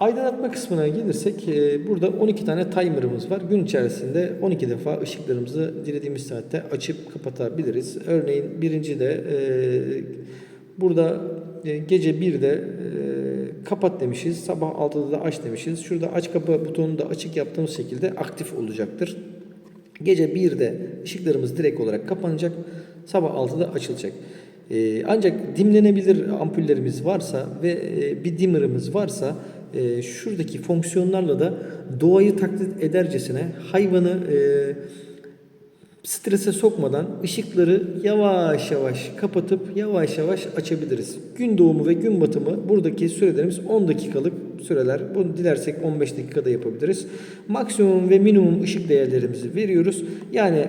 Aydınlatma kısmına gelirsek e, burada 12 tane timer'ımız var. Gün içerisinde 12 defa ışıklarımızı dilediğimiz saatte açıp kapatabiliriz. Örneğin birinci de e, burada e, gece 1'de e, kapat demişiz. Sabah 6'da da aç demişiz. Şurada aç kapa butonunu da açık yaptığımız şekilde aktif olacaktır. Gece 1'de ışıklarımız direkt olarak kapanacak. Sabah 6'da açılacak. Ancak dimlenebilir ampullerimiz varsa ve bir dimmer'ımız varsa e, şuradaki fonksiyonlarla da doğayı taklit edercesine hayvanı e, strese sokmadan ışıkları yavaş yavaş kapatıp yavaş yavaş açabiliriz. Gün doğumu ve gün batımı buradaki sürelerimiz 10 dakikalık süreler. Bunu dilersek 15 dakikada yapabiliriz. Maksimum ve minimum ışık değerlerimizi veriyoruz. Yani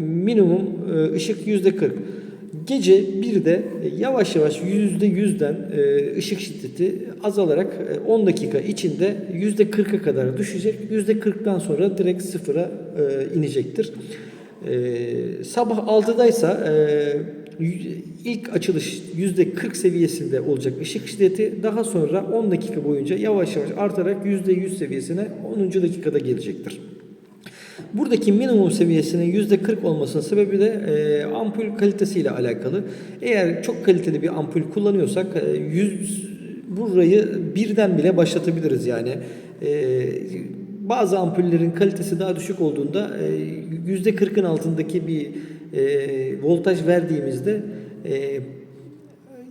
minimum e, ışık %40. Gece 1'de yavaş yavaş %100'den e, ışık şiddeti azalarak e, 10 dakika içinde %40'a kadar düşecek. %40'dan sonra direkt sıfıra e, inecektir. Sabah 6'daysa e, y- ilk açılış %40 seviyesinde olacak ışık şiddeti. Daha sonra 10 dakika boyunca yavaş yavaş artarak %100 seviyesine 10. dakikada gelecektir. Buradaki minimum seviyesinin %40 olmasının sebebi de e, ampul kalitesiyle alakalı. Eğer çok kaliteli bir ampul kullanıyorsak e, 100 burayı birden bile başlatabiliriz yani. E, bazı ampullerin kalitesi daha düşük olduğunda e, %40'ın altındaki bir e, voltaj verdiğimizde e,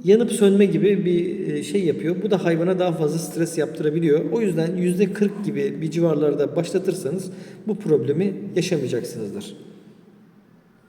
yanıp sönme gibi bir e, şey yapıyor. Bu da hayvana daha fazla stres yaptırabiliyor. O yüzden %40 gibi bir civarlarda başlatırsanız bu problemi yaşamayacaksınızdır.